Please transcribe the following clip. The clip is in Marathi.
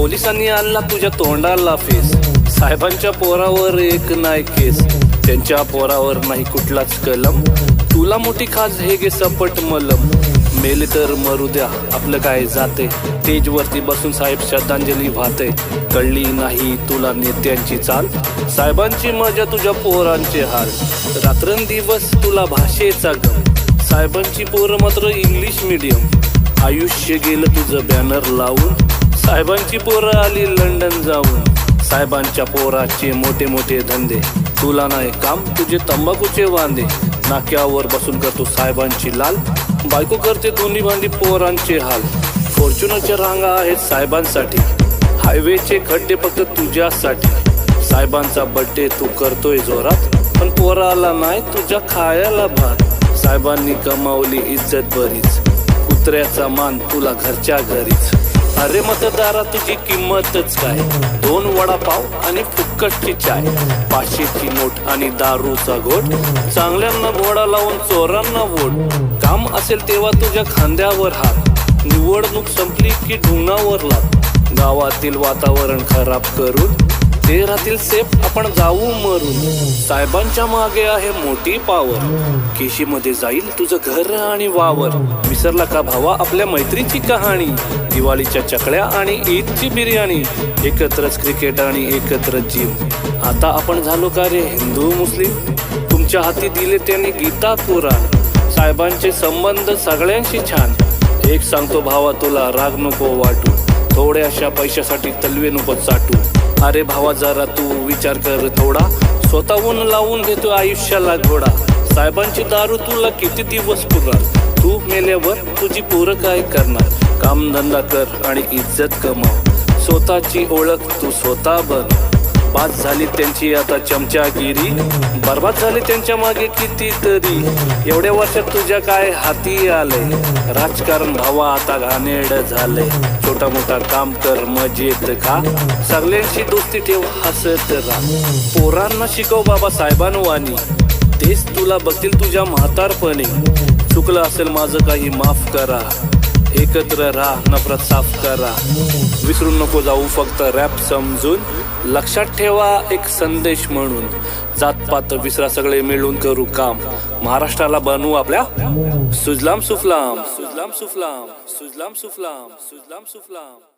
पोलिसांनी आणला तुझ्या तोंडाला फेस. साहेबांच्या पोरावर एक नाही केस. त्यांच्या पोरावर नाही कुठलाच कलम. तुला मोठी खास हे गे सपट मलम. मेले तर मरू द्या आपलं काय जाते? स्टेज वरती बसून साहेब श्रद्धांजली वाहते. कळली नाही तुला नेत्यांची चाल? साहेबांची मजा तुझ्या पोरांचे हाल. रात्रंदिवस तुला भाषेचा गम. साहेबांची पोरं मात्र इंग्लिश मीडियम. आयुष्य गेलं तुझं बॅनर लावून. साहेबांची पोरं आली लंडन जाऊन. साहेबांच्या पोराचे मोठे मोठे धंदे. तुला नाही काम तुझे तंबाखूचे वांदे. नाक्यावर बसून करतो साहेबांची लाल. बायको करते दोन्ही भांडी पोरांचे हाल. फॉर्च्युनरच्या रांगा आहेत साहेबांसाठी. हायवेचे खड्डे फक्त तुझ्यासाठी. साहेबांचा बड्डे तू करतोय जोरात. पण पोराला नाही तुझ्या खायला भात. साहेबांनी कमावली इज्जत बरीच. कुत्र्याचा मान तुला घरच्या घरीच. अरे मतदारा तुझी किंमतच काय? दोन वडापाव आणि फुक्कटची चाय. पाचशेची नोट आणि दारूचा घोट. चांगल्यांना घोडा लावून चोरांना वोट. काम असेल तेव्हा तुझ्या खांद्यावर हात. निवडणूक संपली की ढुंगावर लाग गावातील वातावरण खराब करून राहतील सेफ आपण जाऊ मरून. साहेबांच्या मागे आहे मोठी पावर. केशीमध्ये जाईल तुझं घर आणि वावर. विसरला का भावा आपल्या मैत्रीची कहाणी? दिवाळीच्या चकल्या आणि ईदची बिर्याणी. एकत्रच क्रिकेट आणि एकत्रच जीव आता आपण झालो का रे हिंदू मुस्लिम? तुमच्या हाती दिले त्यांनी गीता कुराण. साहेबांचे संबंध सगळ्यांशी छान. एक सांगतो भावा तुला राग नको वाटू. थोड्याशा पैशासाठी तलवे नको चाटू. अरे भावा जरा तू विचार कर थोडा. स्वतःहून लावून घेतो आयुष्याला घोडा. साहेबांची दारू तुला किती दिवस पुरणार? तू मेल्यावर तुझी पोरं काय करणार? कामधंदा कर आणि इज्जत कमाव. स्वतःची ओळख तू स्वतः बन. बाद झाली त्यांची आता चमचागिरी. बर्बाद झाली त्यांच्या मागे कितीतरी. एवढ्या वर्षात तुझ्या काय हाती आले राजकारण भावा आता घाणेड झाले छोटा मोठा काम कर मजेत का सगळ्यांशी दोस्ती ठेव हसत राहा. पोरांना शिकव बाबा साहेबांवानी. तेच तुला बघतील तुझ्या म्हातारपणी. चुकलं असेल माझं काही माफ करा. एकत्र राहा नफरत साफ करा. विसरून नको जाऊ फक्त रॅप समजून. लक्षात ठेवा एक संदेश म्हणून. जातपात विसरा सगळे मिळून करू काम. महाराष्ट्राला बनवू आपल्या सुजलाम सुफलाम. सुजलाम सुफलाम सुजलाम सुफलाम सुजलाम सुफलाम.